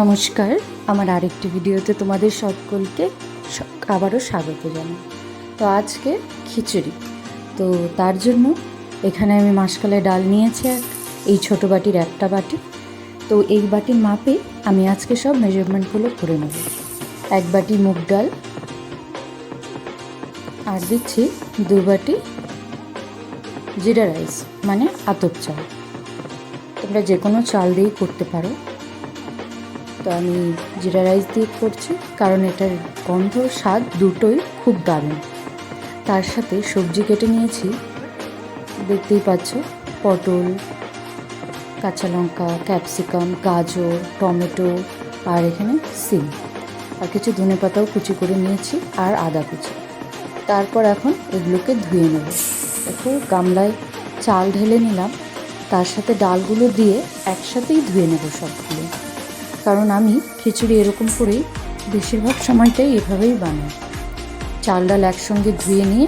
নমস্কার। আমার আরেকটি ভিডিওতে তোমাদের সকলকে আবারও স্বাগত জানাই। তো আজকে খিচুড়ি। তো তার জন্য এখানে আমি মাসকালে ডাল নিয়েছি এক, এই ছোটো বাটির একটা বাটি। তো এই বাটির মাপে আমি আজকে সব মেজারমেন্টগুলো করে নেব। এক বাটি মুগ ডাল। আর দিচ্ছি দু বাটি জিরা রাইস মানে আতপ চাল। তোমরা যে কোনো চাল দিয়েই করতে পারো। তো আমি জিরা রাইস দিয়ে করছি, কারণ এটার গন্ধ, স্বাদ দুটোই খুব দারুণ। তার সাথে সবজি কেটে নিয়েছি। দেখতেই পাচ্ছ, পটল, কাঁচা লঙ্কা, ক্যাপসিকাম, গাজর, টমেটো আর এখানে সিম। আর কিছু ধনে পাতাও কুচি করে নিয়েছি আর আদা কুচি। তারপর এখন এগুলোকে ধুয়ে নেব। একটু গামলায় চাল ঢেলে নিলাম। তার সাথে ডালগুলো দিয়ে একসাথেই ধুয়ে নেব সবগুলো। কারণ আমি খিচুড়ি এরকম করেই বেশিরভাগ সময়টাই এভাবেই বানাই। চাল ডাল একসঙ্গে ধুয়ে নিয়ে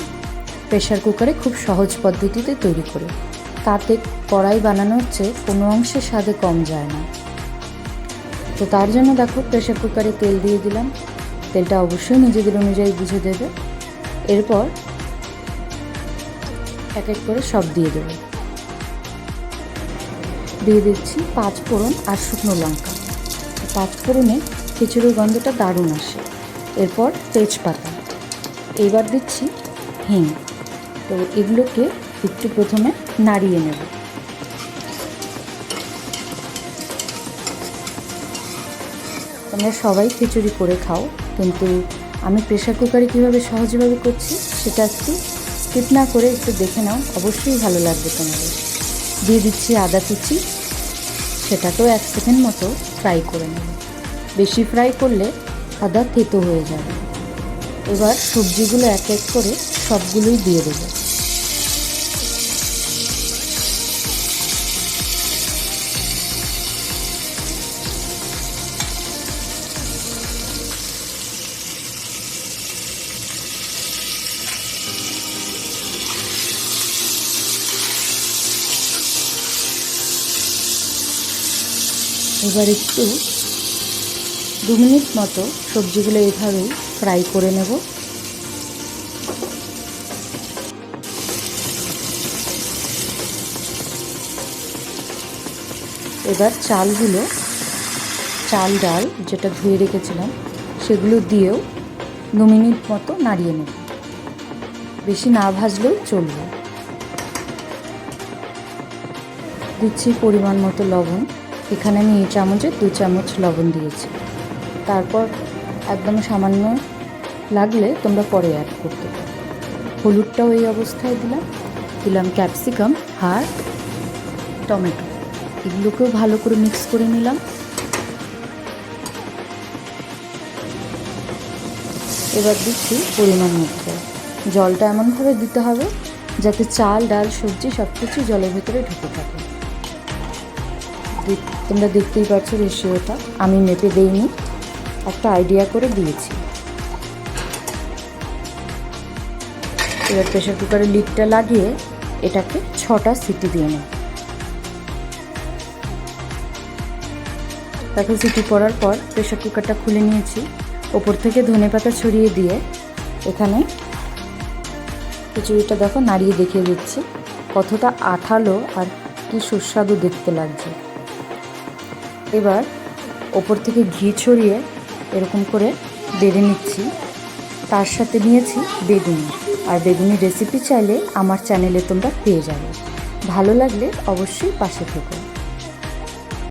প্রেশার কুকারে খুব সহজ পদ্ধতিতে তৈরি করে। তাতে কড়াই বানানোর চেয়ে কোনো অংশে স্বাদে কম যায় না। তো তার জন্য দেখো প্রেশার কুকারে তেল দিয়ে দিলাম। তেলটা অবশ্যই নিজেদের অনুযায়ী বুঝে দেবে। এরপর এক এক করে সব দিয়ে দেবে। দিয়ে দিচ্ছি পাঁচ ফোড়ন আর শুকনো লঙ্কা। পাঁচ ফোড়নে খিচুড়ির গন্ধটা দারুণ আসে। এরপর তেজপাতা। এবার দিচ্ছি হিং। তো এগুলোকে একটু প্রথমে নাড়িয়ে নেব। তোমরা সবাই খিচুড়ি করে খাও, কিন্তু আমি প্রেশার কুকারে কীভাবে সহজভাবে করছি সেটা একটু স্কিপ না করে একটু দেখে নাও, অবশ্যই ভালো লাগবে তোমাদের। দিয়ে দিচ্ছি আদা কুচি। সেটাকেও এক সেকেন্ড মতো ফ্রাই করে নেব। বেশি ফ্রাই করলে আদা থেতো হয়ে যাবে। এবার সবজিগুলো এক এক করে সবগুলোই দিয়ে দেবো। এবার একটু দু মিনিট মতো সবজিগুলো এভাবেই ফ্রাই করে নেব। এবার চালগুলো, চাল ডাল যেটা ধুয়ে রেখেছিলাম, সেগুলো দিয়েও দু মিনিট মতো নাড়িয়ে নেব। বেশি না ভাজলেও চলবে। দিচ্ছি পরিমাণ মতো লবণ। এখানে আমি এই চামচে দু চামচ লবণ দিয়েছি। তারপর একদম সামান্য লাগলে তোমরা পরে অ্যাড করতে পারো। হলুদটাও এই অবস্থায় দিলাম। দিলাম ক্যাপসিকাম আর টমেটো। এগুলোকেও ভালো করে মিক্স করে নিলাম। এবার দিচ্ছি পরিমাণ মতো। জলটা এমনভাবে দিতে হবে যাতে চাল, ডাল, সবজি সব কিছু জলের ভেতরে ঢুকে থাকে। তোমরা দেখতেই পাচ্ছ রেশিওটা। আমি মেপে দেইনি, একটা আইডিয়া করে দিয়েছি। এবার প্রেশার কুকারের লিডটা লাগিয়ে এটাকে ছটা সিটি দিয়ে নেব। তাকে সিটি পড়ার পর প্রেশার কুকারটা খুলে নিয়েছি। ওপর থেকে ধনে পাতা ছড়িয়ে দিয়ে এখানে খিচুড়িটা দেখো নাড়িয়ে দেখিয়ে দিচ্ছি। কতটা আঠালো আর কি সুস্বাদু দেখতে লাগছে। এবার ওপর থেকে ঘি ছড়িয়ে এরকম করে বেড়ে নিচ্ছি। তার সাথে নিয়েছি বেগুনি। আর বেগুনি রেসিপি চাইলে আমার চ্যানেলে তোমরা পেয়ে যাবে। ভালো লাগলে অবশ্যই পাশে থেকো।